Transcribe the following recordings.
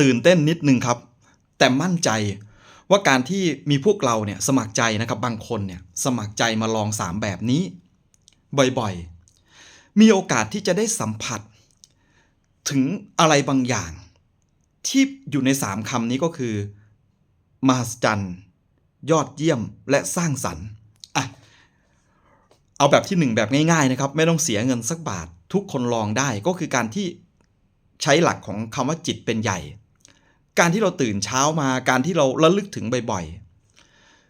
ตื่นเต้นนิดนึงครับ แต่มั่นใจว่าการที่มีพวกเราเนี่ยสมัครใจนะครับบางคนเนี่ยสมัครใจมาลอง 3 แบบนี้ บ่อยๆ มีโอกาสที่จะได้สัมผัส ถึงอะไรบางอย่าง ที่อยู่ใน 3คำนี้ก็คือมหัศจรรย์ยอดเยี่ยมและสร้างสรรค์อะเอาแบบที่ 1 แบบง่ายๆนะครับ ไม่ต้องเสียเงินสักบาททุกคนลองได้ก็คือการที่ใช้หลักของคำว่าจิตเป็นใหญ่ การที่เราตื่นเช้ามาการที่เราระลึกถึงบ่อย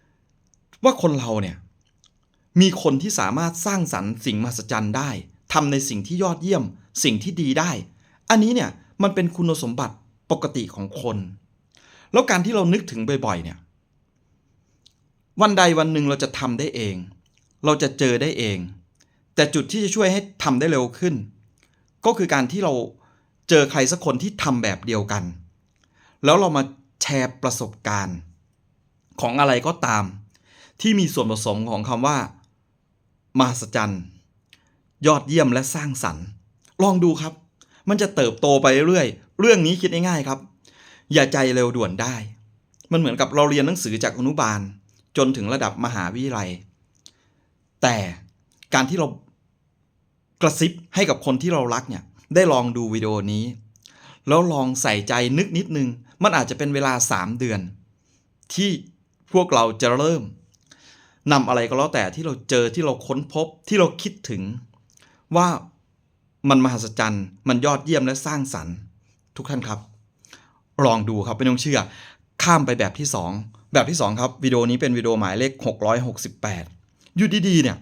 ๆ ว่าคนเราเนี่ยมีคนที่สามารถสร้างสรรค์สิ่งมหัศจรรย์ได้ทำในสิ่งที่ยอดเยี่ยม สิ่งที่ดีได้ อันนี้เนี่ยมันเป็นคุณสมบัติปกติของคน แล้วการที่เรานึกถึงบ่อยๆเนี่ยวันใดวันหนึ่งเราจะทำได้เอง เราจะเจอได้เอง แต่จุดที่จะช่วยให้ทำได้เร็วขึ้น ก็คือการที่เราเจอใครสักคนที่ทำแบบเดียวกัน แล้วเรามาแชร์ประสบการณ์ ของอะไรก็ตาม ที่มีส่วนผสมของคำว่ามหัศจรรย์ ยอดเยี่ยมและสร้างสรรค์ ลองดูครับ มันจะเติบโตไปเรื่อยเรื่องนี้คิดง่ายๆครับ อย่าใจเร็วด่วนได้ มันเหมือนกับเราเรียนหนังสือจากอนุบาล จนถึงระดับมหาวิทยาลัย แต่การที่เรากระซิบให้กับคนที่เรารักเนี่ย ได้ลองดูวิดีโอนี้ แล้วลองใส่ใจนึกนิดนึง มันอาจจะเป็นเวลา 3 เดือน ที่พวกเราจะเริ่มนำอะไรก็แล้วแต่ที่เราเจอที่เราค้นพบที่เราคิดถึง ว่ามันมหัศจรรย์มันยอดเยี่ยมและสร้างสรรค์ ทุกท่านครับ ลองดูครับไม่ต้องเชื่อ ข้ามไปแบบที่ 2 แบบที่ 2 ครับวิดีโอนี้เป็นวิดีโอหมายเลข 668 อยู่ดีๆเนี่ย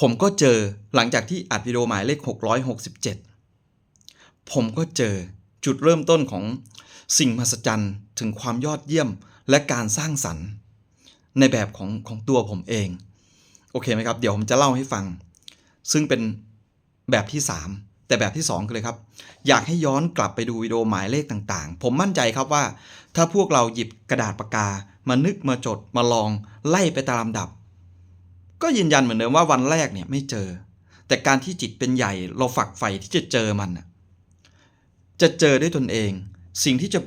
ผมก็เจอหลังจากที่อัดวิดีโอหมายเลข 667 ผมก็เจอจุดเริ่มต้นของ สิ่งมหัศจรรย์ถึงความยอดเยี่ยมและการสร้างสรรค์ ในแบบของของตัวผมเอง โอเคไหมครับ เดี๋ยวผมจะเล่าให้ฟัง ซึ่งเป็นแบบที่ 3 แต่แบบที่2คือเลยครับ อยากให้ย้อนกลับไปดูวิดีโอหมายเลขต่างๆ ผมมั่นใจครับว่า ถ้าพวกเราหยิบกระดาษปากกา มานึกมาจดมาลองไล่ไปตามลำดับ ก็ยืนยันเหมือนเดิมว่าวันแรกเนี่ยไม่เจอ แต่การที่จิตเป็นใหญ่เราฝักใฝ่ที่จะเจอมันจะเจอด้วยตนเอง สิ่งที่จะ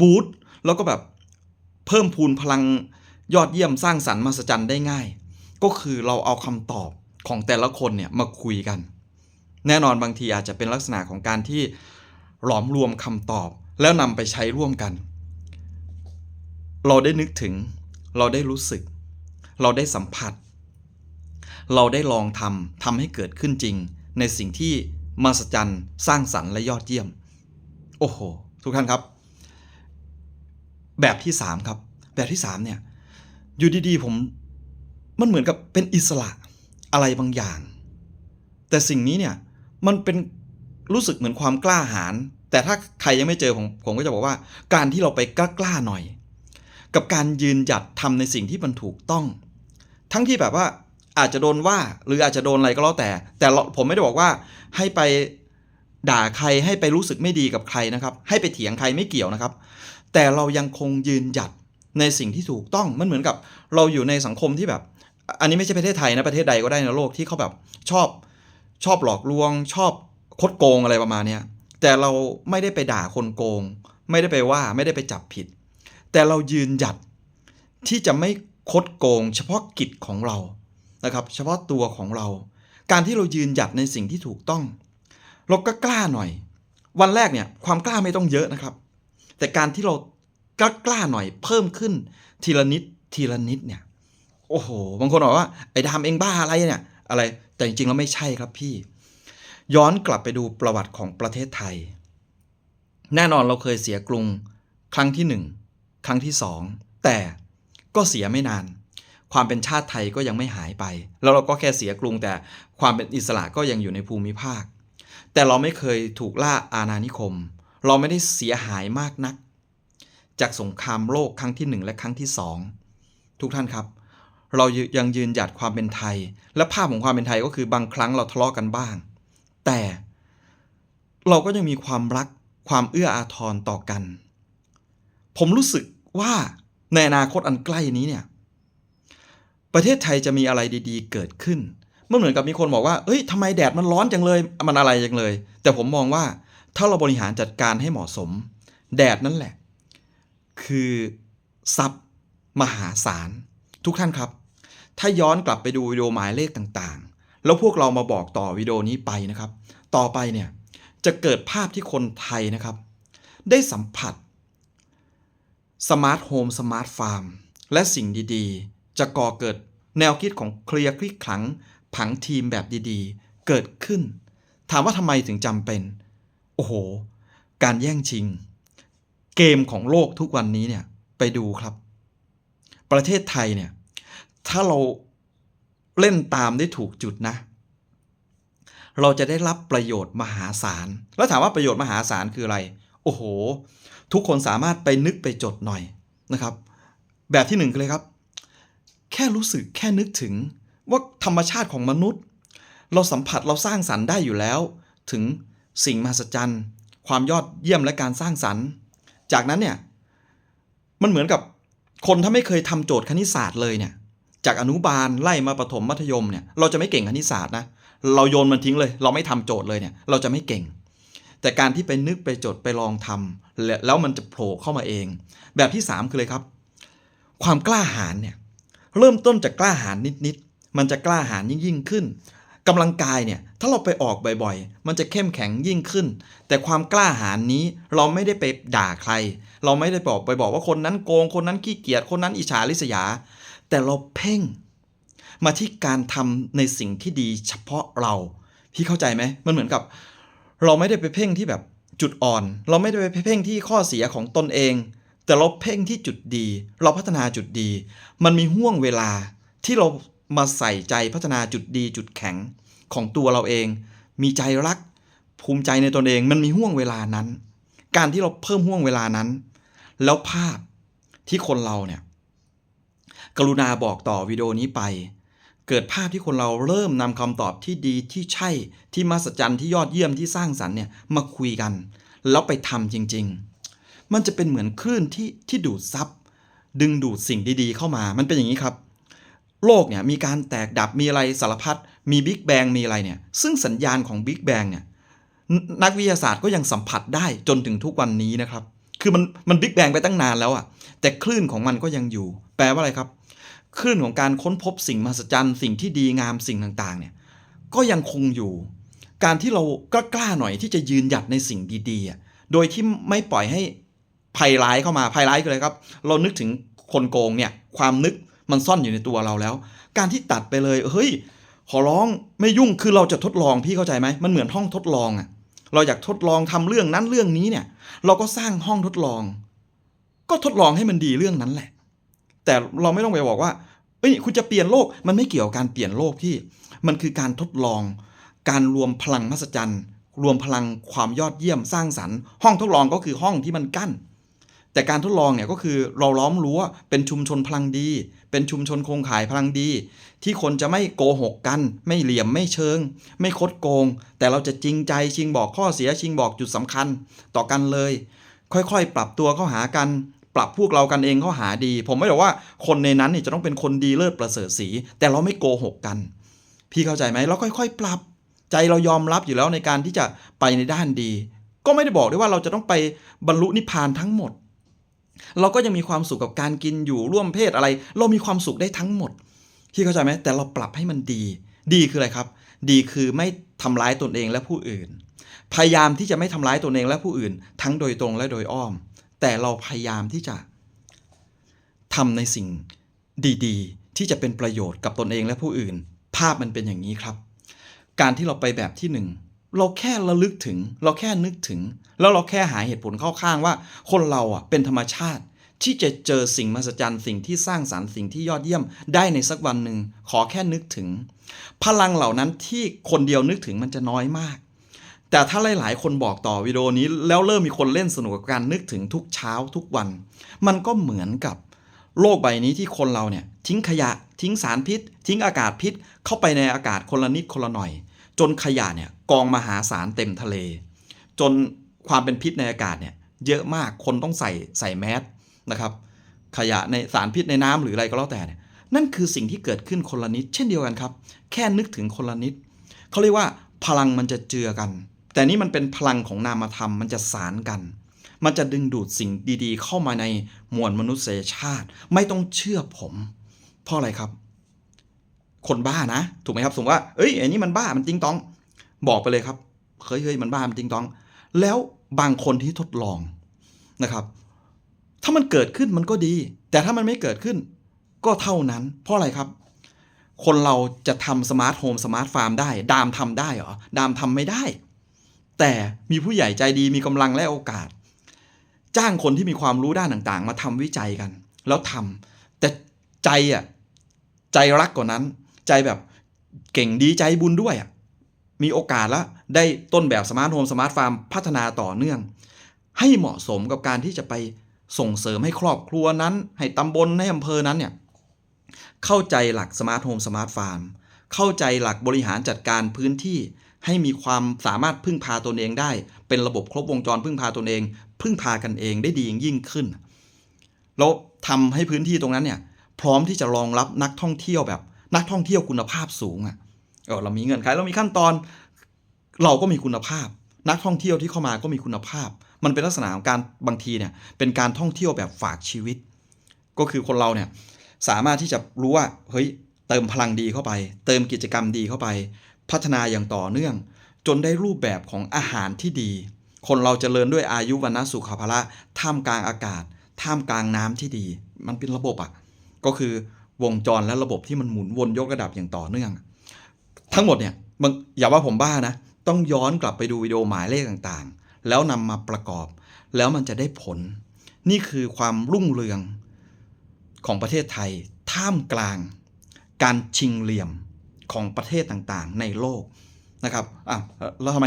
บูตแล้วก็แบบเพิ่มพูนพลังยอดเยี่ยมสร้างสรรค์มหัศจรรย์ได้ง่าย ก็คือเราเอาคำตอบของแต่ละคนเนี่ยมาคุยกัน แน่นอนบางทีอาจจะเป็นลักษณะของการที่หลอมรวมคำตอบแล้วนำไปใช้ร่วมกัน เราได้นึกถึง เราได้รู้สึก เราได้สัมผัส เราได้ลองทำทำให้เกิดขึ้นจริง ในสิ่งที่มหัศจรรย์สร้างสรรค์และยอดเยี่ยม โอ้โห ทุกท่านครับ แบบที่3ครับ แบบที่3เนี่ยอยู่ดีๆผมมันเหมือนกับเป็นอิสระอะไรบางอย่าง แต่สิ่งนี้เนี่ยมันเป็นรู้สึกเหมือนความกล้าหาญแต่ถ้าใครยังไม่เจอผมผมก็จะบอกว่า การที่เราไปกล้าๆหน่อย กับการยืนหยัดทำในสิ่งที่มันถูกต้อง ทั้งที่แบบว่าอาจจะโดนว่าหรืออาจจะโดนอะไรก็แล้วแต่ แต่ผมไม่ได้บอกว่าให้ไป ด่าใครให้ไปรู้สึกไม่ดีกับใครนะครับ ให้ไปเถียงใครไม่เกี่ยวนะครับ แต่เรายังคงยืนหยัดในสิ่งที่ถูกต้องมันเหมือนกับ เราอยู่ในสังคมที่แบบ อันนี้ไม่ใช่ประเทศไทยนะประเทศใดก็ได้ในโลกที่เขาแบบชอบชอบหลอกลวง ชอบคดโกงอะไรประมาณนี้แต่เราไม่ได้ไปด่าคนโกง ไม่ได้ไปว่าไม่ได้ไปจับผิด แต่เรายืนหยัดที่จะไม่คดโกง เฉพาะกิจของเรานะครับ เฉพาะตัวของเรา การที่เรายืนหยัดในสิ่งที่ถูกต้อง เราก็กล้าหน่อย วันแรกเนี่ยความกล้าไม่ต้องเยอะนะครับ แต่การที่เรากล้ากล้าหน่อยเพิ่มขึ้นทีละนิดทีละนิดเนี่ยโอ้โหบางคนบอกว่าไอ้ดามเองบ้าอะไรเนี่ย อะไรแต่จริงๆแล้วไม่ใช่ครับพี่ ย้อนกลับไปดูประวัติของประเทศไทย แน่นอนเราเคยเสียกรุงครั้งที่หนึ่งครั้งที่สองแต่ก็เสียไม่นาน ความเป็นชาติไทยก็ยังไม่หายไป แล้วเราก็แค่เสียกรุงแต่ความเป็นอิสระก็ยังอยู่ในภูมิภาค แต่เราไม่เคยถูกล่าอาณานิคม เราไม่ได้เสียหายมากนัก จากสงครามโลกครั้งที่หนึ่งและครั้งที่สองทุกท่านครับ เรายังยืนหยัดความเป็นไทย และภาพของความเป็นไทยก็คือบางครั้งเราทะเลาะกันบ้าง แต่เราก็ยังมีความรักความเอื้ออาทรต่อกัน ผมรู้สึกว่าในอนาคตอันใกล้นี้เนี่ย ประเทศไทยจะมีอะไรดี ๆ เกิดขึ้น มื่อเหมือนกับมีคนบอกว่าเอ้ยทำไมแดดมันร้อนจังเลย มันอะไรจังเลย แต่ผมมองว่าถ้าเราบริหารจัดการให้เหมาะสม แดดนั่นแหละ คือทรัพย์มหาศาล ทุกท่านครับ ถ้าย้อนกลับไปดูวิดีโอหมายเลขต่างๆ แล้วพวกเรามาบอกต่อวิดีโอนี้ไปนะครับ ต่อไปเนี่ยจะเกิดภาพที่คนไทยนะครับ ได้สัมผัสสมาร์ทโฮมสมาร์ทฟาร์มและสิ่งดีๆ จะก่อเกิดแนวคิดของเคลียร์คลิกขลัง ผังทีมแบบดีๆ เกิดขึ้น ถามว่าทำไมถึงจำเป็น โอ้โห การแย่งชิง เกมของโลกทุกวันนี้เนี่ย ไปดูครับ ประเทศไทยเนี่ย ถ้าเราเล่นตามได้ถูกจุดนะ เราจะได้รับประโยชน์มหาศาล แล้วถามว่าประโยชน์มหาศาลคืออะไร โอ้โห ทุกคนสามารถไปนึกไปจดหน่อยนะครับ แบบที่หนึ่งเลยครับ แค่รู้สึกแค่นึกถึง ว่าธรรมชาติของมนุษย์ เราสัมผัสเราสร้างสรรค์ได้อยู่แล้ว ถึงสิ่งมหัศจรรย์ ความยอดเยี่ยมและการสร้างสรรค์ จากนั้นเนี่ยมันเหมือนกับคนถ้าไม่เคยทำโจทย์คณิตศาสตร์เลยเนี่ยจากอนุบาลไล่มาประถมมัธยมเนี่ยเราจะไม่เก่งคณิตศาสตร์นะเราโยนมันทิ้งเลย เราไม่ทำโจทย์เลยเนี่ยเราจะไม่เก่ง แต่การที่ไปนึกไปจดไปลองทำแล้วแล้วมันจะโผล่เข้ามาเอง แบบที่ 3 คือเลยครับ ความกล้าหาญเนี่ยเริ่มต้นจากกล้าหาญนิดๆ มันจะกล้าหาญยิ่งยิ่งขึ้นกำลังกายเนี่ยถ้าเราไปออกบ่อยๆ มันจะเข้มแข็งยิ่งขึ้น แต่ความกล้าหาญนี้เราไม่ได้ไปด่าใคร เราไม่ได้บอกไปบอกว่าคนนั้นโกงคนนั้นขี้เกียจคนนั้นอิจฉาริษยา แต่เราเพ่ง มาที่การทำในสิ่งที่ดีเฉพาะเรา พี่เข้าใจไหมมันเหมือนกับ เราไม่ได้ไปเพ่งที่แบบจุดอ่อน เราไม่ได้ไปเพ่งที่ข้อเสียของตนเอง แต่เราเพ่งที่จุดดี เราพัฒนาจุดดี มันมีห่วงเวลาที่เรา มาใส่ใจพัฒนาจุดดีจุดแข็งของตัวเราเอง มีใจรัก ภูมิใจในตนเองมันมีห่วงเวลานั้น การที่เราเพิ่มห่วงเวลานั้น แล้วภาพที่คนเราเนี่ยกรุณาบอกต่อวิดีโอนี้ไป เกิดภาพที่คนเราเริ่มนำคำตอบที่ดีที่ใช่ที่มหัศจรรย์ที่ยอดเยี่ยมที่สร้างสรรค์เนี่ยมาคุยกัน แล้วไปทำจริง ๆ มันจะเป็นเหมือนคลื่นที่ที่ดูดซับดึงดูดสิ่งดีๆเข้ามา มันเป็นอย่างนี้ครับ โลกเนี่ยมีการแตกดับมีอะไรสารพัดมีบิ๊กแบงมีอะไรเนี่ยซึ่งสัญญาณของบิ๊กแบงเนี่ยนักวิทยาศาสตร์ก็ยังสัมผัสได้จนถึงทุกวันนี้นะครับ คือมันมันบิ๊กแบงไปตั้งนานแล้วอะแต่คลื่นของมันก็ยังอยู่ แปลว่าอะไรครับ คลื่นของการค้นพบสิ่งมหัศจรรย์สิ่งที่ดีงามสิ่งต่างๆ เนี่ยก็ยังคงอยู่ การที่เรากล้ากล้าหน่อยที่จะยืนหยัดในสิ่งดีๆ โดยที่ไม่ปล่อยให้ภัยร้ายเข้ามาภัยร้ายคืออะไรครับ เรานึกถึงคนโกงเนี่ยความนึก มันซ่อนอยู่ในตัวเราแล้ว การที่ตัดไปเลยเฮ้ยขอร้องไม่ยุ่งคือเราจะทดลองพี่เข้าใจไหมมันเหมือนห้องทดลองอะเราอยากทดลองทำเรื่องนั้นเรื่องนี้เนี่ย เราก็สร้างห้องทดลอง ก็ทดลองให้มันดีเรื่องนั้นแหละ แต่เราไม่ต้องไปบอกว่าเอ้ยคุณจะเปลี่ยนโลกมันไม่เกี่ยวกับการเปลี่ยนโลกที่ มันคือการทดลอง การรวมพลังมหัศจรรย์ รวมพลังความยอดเยี่ยมสร้างสรรค์ ห้องทดลองก็คือห้องที่มันกั้น แต่การทดลองเนี่ยก็คือเราล้อมรั้วเป็นชุมชนพลังดี เป็นชุมชนโครงข่ายพลังดี ที่คนจะไม่โกหกกัน ไม่เหลี่ยมไม่เชิง ไม่คดโกง แต่เราจะจริงใจชิงบอกข้อเสียชิงบอกจุดสำคัญ ต่อกันเลย ค่อยๆ ปรับตัวเข้าหากัน ปรับพวกเรากันเองเข้าหาดี ผมไม่ได้บอกว่าคนในนั้นเนี่ยจะต้องเป็นคนดีเลิศประเสริฐสีแต่เราไม่โกหกกัน พี่เข้าใจไหมเราค่อย ๆ ปรับ ใจเรายอมรับอยู่แล้วในการที่จะไปในด้านดี ก็ไม่ได้บอกด้วยว่าเราจะต้องไปบรรลุนิพพานทั้งหมด เราก็ยังมีความสุขกับการกินอยู่ร่วมเพศอะไร เรามีความสุขได้ทั้งหมดพี่เข้าใจไหมแต่เราปรับให้มันดี ดีคืออะไรครับ ดีคือไม่ทำร้ายตนเองและผู้อื่น พยายามที่จะไม่ทำร้ายตนเองและผู้อื่น ทั้งโดยตรงและโดยอ้อม แต่เราพยายามที่จะทำในสิ่งดีๆ ที่จะเป็นประโยชน์กับตนเองและผู้อื่น ภาพมันเป็นอย่างนี้ครับ การที่เราไปแบบที่หนึ่ง เราแค่ระลึกถึง เราแค่นึกถึง แล้วเราแค่หาเหตุผลเข้าข้างว่า คนเราอะเป็นธรรมชาติ ที่จะเจอสิ่งมหัศจรรย์สิ่งที่สร้างสารรค์สิ่งที่ยอดเยี่ยมได้ในสักวันหนึ่งขอแค่นึกถึง พลังเหล่านั้นที่คนเดียวนึกถึงมันจะน้อยมาก แต่ถ้าหลาย ๆ คนบอกต่อวิดีโอนี้ แล้วเริ่มมีคนเล่นสนุกกับการนึกถึงทุกเช้าทุกวัน มันก็เหมือนกับโลกใบนี้ที่คนเราเนี่ยทิ้งขยะ ทิ้งสารพิษ ทิ้งอากาศพิษ เข้าไปในอากาศคนละนิดคนละหน่อย จนขยะเนี่ยกองมหาศาลเต็มทะเล จนความเป็นพิษในอากาศเนี่ยเยอะมากคนต้องใส่ใส่แมสนะครับขยะในสารพิษในน้ำหรืออะไรก็แล้วแต่เนี่ยนั่นคือสิ่งที่เกิดขึ้นคนละนิด เช่นเดียวกันครับ แค่นึกถึงคนละนิดเขาเรียกว่าพลังมันจะเจือกัน แต่นี่มันเป็นพลังของนามธรรมมันจะสารกัน มันจะดึงดูดสิ่งดีๆ เข้ามาในมวลมนุษยชาติ ไม่ต้องเชื่อผม เพราะอะไรครับ คนบ้านะ ถูกไหมครับสมมติว่าเอ้ยไอ้นี่มันบ้ามันจิงตอง บอกไปเลยครับเฮ้ยเฮ้ยมันบ้ามันจิงตอง แล้วบางคนที่ทดลองนะครับ ถ้ามันเกิดขึ้นมันก็ดี แต่ถ้ามันไม่เกิดขึ้น ก็เท่านั้น เพราะอะไรครับ คนเราจะทำสมาร์ทโฮมสมาร์ทฟาร์มได้ ดามทำได้เหรอ ดามทำไม่ได้ แต่มีผู้ใหญ่ใจดีมีกำลังและโอกาส จ้างคนที่มีความรู้ด้านต่างๆ มาทำวิจัยกัน แล้วทำแต่ใจอะใจรักกว่านั้น ใจแบบเก่งดีใจบุญด้วยอะมีโอกาสล้วได้ต้นแบบสมาร์ทโฮมสมาร์ทฟาร์มพัฒนาต่อเนื่อง ให้เหมาะสมกับการที่จะไปส่งเสริมให้ครอบครัวนั้น ให้ตำบลในอำเภอนั้นเนี่ยเข้าใจหลักสมาร์ทโฮมสมาร์ทฟาร์มเข้าใจหลักบริหารจัดการพื้นที่ ให้มีความสามารถพึ่งพาตนเองได้ เป็นระบบครบวงจรพึ่งพาตนเอง พึ่งพากันเองได้ดียิ่งยิ่งขึ้นแล้วทำให้พื้นที่ตรงนั้นเนี่ยพร้อมที่จะรองรับนักท่องเที่ยวแบบ นักท่องเที่ยวคุณภาพสูงอะ่ะเออเรามีเงื่อนไขเรามีขั้นตอน เราก็มีคุณภาพ นักท่องเที่ยวที่เข้ามาก็มีคุณภาพ มันเป็นลักษณะของการบางทีเนี่ยเป็นการท่องเที่ยวแบบฝากชีวิต ก็คือคนเราเนี่ยสามารถที่จะรู้ว่าเฮ้ยเติมพลังดีเข้าไป เติมกิจกรรมดีเข้าไป พัฒนาอย่างต่อเนื่อง จนได้รูปแบบของอาหารที่ดี คนเราจเจริญด้วยอายุวันนะสุขภาระท่ามกลางอากาศ ท่ามกลางน้ำที่ดี มันเป็นระบบอะ่ะก็คือ วงจรและระบบที่มันหมุนวนยกระดับอย่างต่อเนื่อง ทั้งหมดเนี่ยอย่าว่าผมบ้านะ ต้องย้อนกลับไปดูวิดีโอหมายเลขต่างๆ แล้วนำมาประกอบ แล้วมันจะได้ผล นี่คือความรุ่งเรืองของประเทศไทย ท่ามกลาง การชิงเหลี่ยมของประเทศต่างๆ ในโลกนะครับอะแล้วทำไม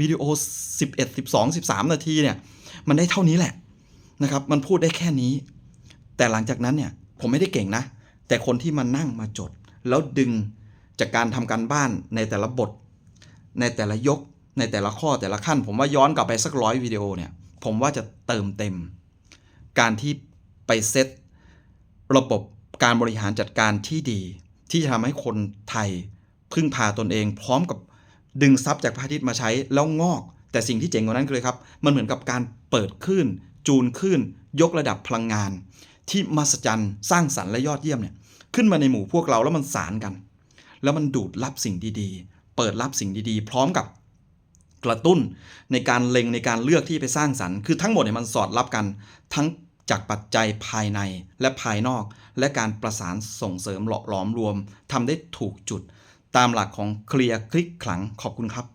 วิดีโอ 11 12 13 นาทีเนี่ย มันได้เท่านี้แหละนะครับ มันพูดได้แค่นี้ แต่หลังจากนั้นเนี่ย ผมไม่ได้เก่งนะ แต่คนที่มานั่งมาจด แล้วดึงจากการทำการบ้านในแต่ละบท ในแต่ละยก ในแต่ละข้อแต่ละขั้น ผมว่าย้อนกลับไปสักร้อยวิดีโอเนี่ย ผมว่าจะเติมเต็ม การที่ไปเซตระบบการบริหารจัดการที่ดี ที่จะทำให้คนไทยพึ่งพาตนเอง พร้อมกับดึงทรัพย์จากพระอาทิตย์มาใช้แล้วงอก แต่สิ่งที่เจ๋งกว่านั้นคือเลยครับ มันเหมือนกับการเปิดคลื่น จูนคลื่น ยกระดับพลังงาน ที่มหัศจรรย์สร้างสรรค์และยอดเยี่ยมเนี่ยขึ้นมาในหมู่พวกเราแล้วมันสารกัน แล้วมันดูดรับสิ่งดีๆ เปิดรับสิ่งดีๆ พร้อมกับกระตุ้นในการเล็งในการเลือกที่ไปสร้างสรรค์คือทั้งหมดเนี่ยมันสอดรับกันทั้งจากปัจจัยภายในและภายนอก และการประสานส่งเสริมหล่อหลอมรวมทำได้ถูกจุด ตามหลักของเคลียร์คลิกขลังขอบคุณครับ